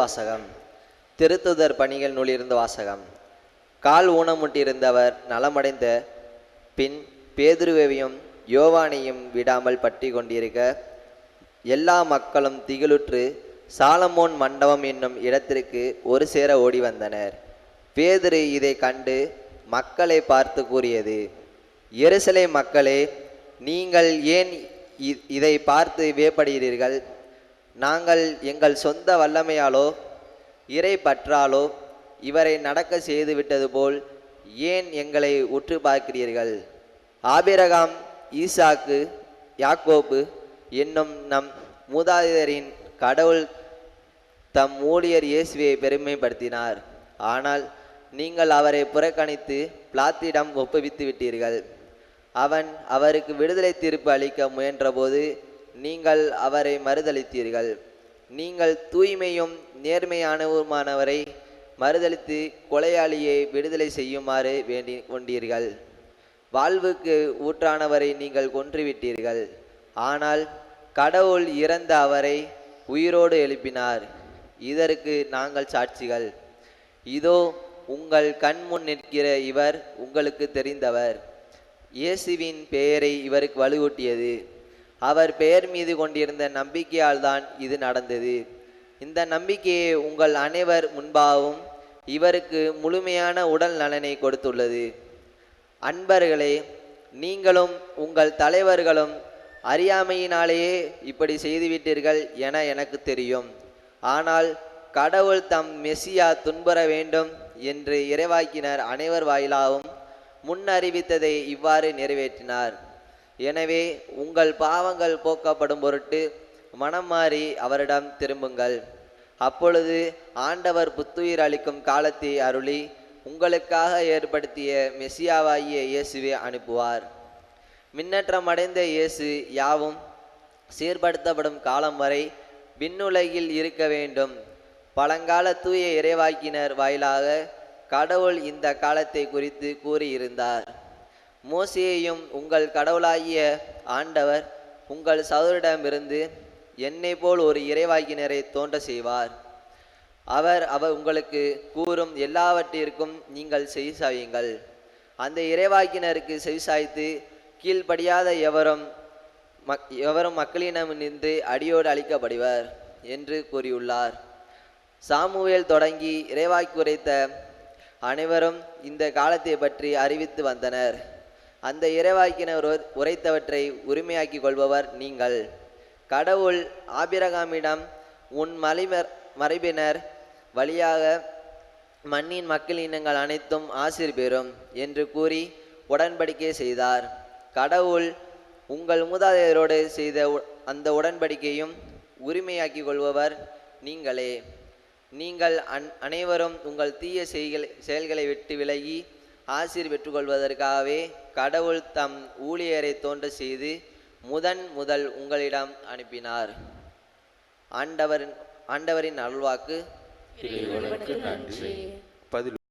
வாசகம். திருத்துதர் பணிகள் நூலிருந்து வாசகம். கால் ஊனமுட்டிருந்தவர் நலமடைந்த பின் பேதுருவையும் யோவானையும் விடாமல் பற்றி கொண்டிருக்க எல்லா மக்களும் திகிலுற்று சாலமோன் மண்டபம் என்னும் இடத்திற்கு ஒரு சேர ஓடி வந்தனர். பேதுரு இதை கண்டு மக்களை பார்த்து கூறியது எருசலை மக்களே நீங்கள் ஏன் இதை பார்த்து வியப்படுகிறீர்கள்? நாங்கள் எங்கள் சொந்த வல்லமையாலோ இறை பற்றாலோ இவரை நடக்க செய்து விட்டது போல் ஏன் எங்களை உற்று பார்க்கிறீர்கள்? ஆபிரகாம் ஈசாக்கு யாக்கோப்பு என்னும் நம் மூதாதையரின் கடவுள் தம் ஊழியர் இயேசுவை பெருமைப்படுத்தினார். ஆனால் நீங்கள் அவரை புறக்கணித்து பிளாத்திடம் ஒப்புவித்து விட்டீர்கள். அவன் அவருக்கு விடுதலை தீர்ப்பு அளிக்க முயன்றபோது நீங்கள் அவரை மறுதளித்தீர்கள் நீங்கள் தூய்மையும் நேர்மையானவருமானவரை மறுதளித்து கொலையாளியை விடுதலை செய்யுமாறு வேண்டி கொண்டீர்கள். வாழ்வுக்கு ஊற்றானவரை நீங்கள் கொன்றுவிட்டீர்கள். ஆனால் கடவுள் இறந்த அவரை உயிரோடு எழுப்பினார். இதற்கு நாங்கள் சாட்சிகள். இதோ உங்கள் கண் முன் நிற்கிற இவர் உங்களுக்கு தெரிந்தவர். இயேசுவின் பெயரை இவருக்கு வலுவூட்டியது. அவர் பெயர் மீது கொண்டிருந்த நம்பிக்கையால் தான் இது நடந்தது. இந்த நம்பிக்கையை உங்கள் அனைவர் முன்பாகவும் இவருக்கு முழுமையான உடல் நலனை கொடுத்துள்ளது. அன்பர்களே நீங்களும் உங்கள் தலைவர்களும் அறியாமையினாலேயே இப்படி செய்துவிட்டீர்கள் என எனக்கு தெரியும். ஆனால் கடவுள் தம் மெசியா துன்புற வேண்டும் என்று இறைவாக்கினர் அனைவர் வாயிலாகவும் முன்னறிவித்ததை இவ்வாறு நிறைவேற்றினார். எனவே உங்கள் பாவங்கள் போக்கப்படும் பொருட்டு மனம் மாறி அவரிடம் திரும்புங்கள். அப்பொழுது ஆண்டவர் புத்துயிர் அளிக்கும் காலத்தை அருளி உங்களுக்காக ஏற்படுத்திய மெசியாவாகிய இயேசுவை அனுப்புவார். மின்னற்றம் அடைந்த இயேசு யாவும் சீர்படுத்தப்படும் காலம் வரை விண்ணுலகில் இருக்க வேண்டும். பழங்கால தூய இறைவாக்கினர் வாயிலாக கடவுள் இந்த காலத்தை குறித்து கூறியிருந்தார். மோசேயையும் உங்கள் கடவுளாகிய ஆண்டவர் உங்கள் சகோதரிடமிருந்து என்னை போல் ஒரு இறைவாக்கினரை தோன்ற செய்வார். அவர் அவர் உங்களுக்கு கூறும் எல்லாவற்றிற்கும் நீங்கள் செவிசாயுங்கள். அந்த இறைவாக்கினருக்கு செவிசாய்த்து கீழ்ப்படியாத எவரும் மக் எவரும் மக்களிடமிருந்து அடியோடு அழிக்கப்படுவர் என்று கூறியுள்ளார். சாமுவேல் தொடங்கி இறைவாக்கி உரைத்த அனைவரும் இந்த காலத்தை பற்றி அறிவித்து வந்தனர். அந்த இறைவாக்கினர் உரைத்தவற்றை உரிமையாக்கிக் கொள்பவர் நீங்கள். கடவுள் ஆபிரகாமிடம் உன் மலைமர் மறைபினர் வழியாக மண்ணின் மக்கள் இனங்கள் அனைத்தும் ஆசிர் பெறும் என்று கூறி உடன்படிக்கை செய்தார். கடவுள் உங்கள் மூதாதையரோடு செய்த உ- அந்த உடன்படிக்கையும் உரிமையாக்கிக் கொள்பவர் நீங்களே. நீங்கள் அன் அனைவரும் உங்கள் தீய செய்களை செயல்களை விட்டு விலகி ஆசீர் பெற்றுக்கொள்வதற்காகவே கடவுள் தம் ஊழியரை தோன்ற செய்து முதன் முதல் உங்களிடம் அனுப்பினார். ஆண்டவரின் ஆண்டவரின் அருள்வாக்கு பதில்